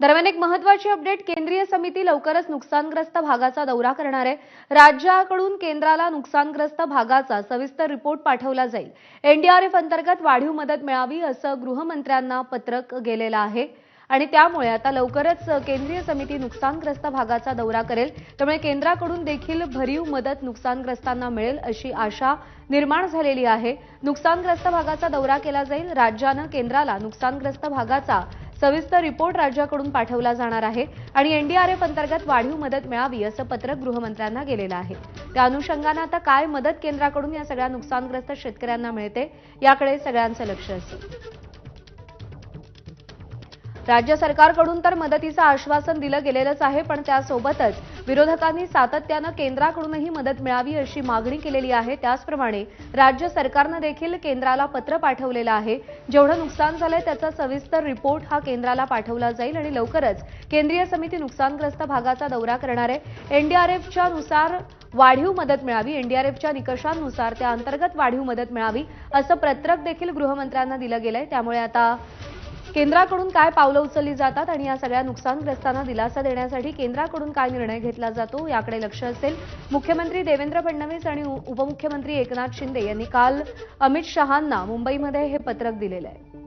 दरम्यान एक महत्वाची अपडेट केंद्रीय समिती लवकरच नुकसानग्रस्त भागाचा दौरा करणार आहे. राज्याकडून केंद्राला नुकसानग्रस्त भागाचा सविस्तर रिपोर्ट पाठवला जाईल. एनडीआरएफ अंतर्गत वाढीव मदत मिळावी असं गृहमंत्र्यांना पत्रक गेलेलं आहे. आणि त्यामुळे आता लवकरच केंद्रीय समिती नुकसानग्रस्त भागाचा दौरा करेल. त्यामुळे केंद्राकडून देखील भरीव मदत नुकसानग्रस्तांना मिळेल अशी आशा निर्माण झालेली आहे. नुकसानग्रस्त भागाचा दौरा केला जाईल. राज्यानं केंद्राला नुकसानग्रस्त भागाचा सविस्तर रिपोर्ट राज्याकडून पाठवला जाणार आहे आणि एनडीआरएफ अंतर्गत वाढीव मदत मिळावी असं पत्रक गृहमंत्र्यांना गेलेलं आहे. त्या अनुषंगानं आता काय मदत केंद्राकडून या सगळ्या नुकसानग्रस्त शेतकऱ्यांना मिळते याकडे सगळ्यांचं लक्ष असेल. राज्य सरकारकडून तर मदतीचं आश्वासन दिलं गेलेलंच आहे पण त्यासोबतच विरोधकांनी सातत्यानं केंद्राकडूनही मदत मिळावी अशी मागणी केलेली आहे. त्याचप्रमाणे राज्य सरकारनं देखील केंद्राला पत्र पाठवलेलं आहे. जेवढं नुकसान झालंय त्याचा सविस्तर रिपोर्ट हा केंद्राला पाठवला जाईल आणि लवकरच केंद्रीय समिती नुकसानग्रस्त भागाचा दौरा करणार आहे. एनडीआरएफच्या नुसार वाढीव मदत मिळावी एनडीआरएफच्या निकषांनुसार त्या अंतर्गत वाढीव मदत मिळावी असं पत्रक देखील गृहमंत्र्यांना दिलं गेलंय. त्यामुळे आता केंद्राकडून काय पावलं उचलली जातात आणि या सगळ्या नुकसानग्रस्तांना दिलासा देण्यासाठी केंद्राकडून काय निर्णय घेतला जातो याकडे लक्ष असेल मुख्यमंत्री देवेंद्र फडणवीस आणि उपमुख्यमंत्री एकनाथ शिंदे यांनी काल अमित शहांना मुंबईमध्ये हे पत्रक दिलेलं आहे.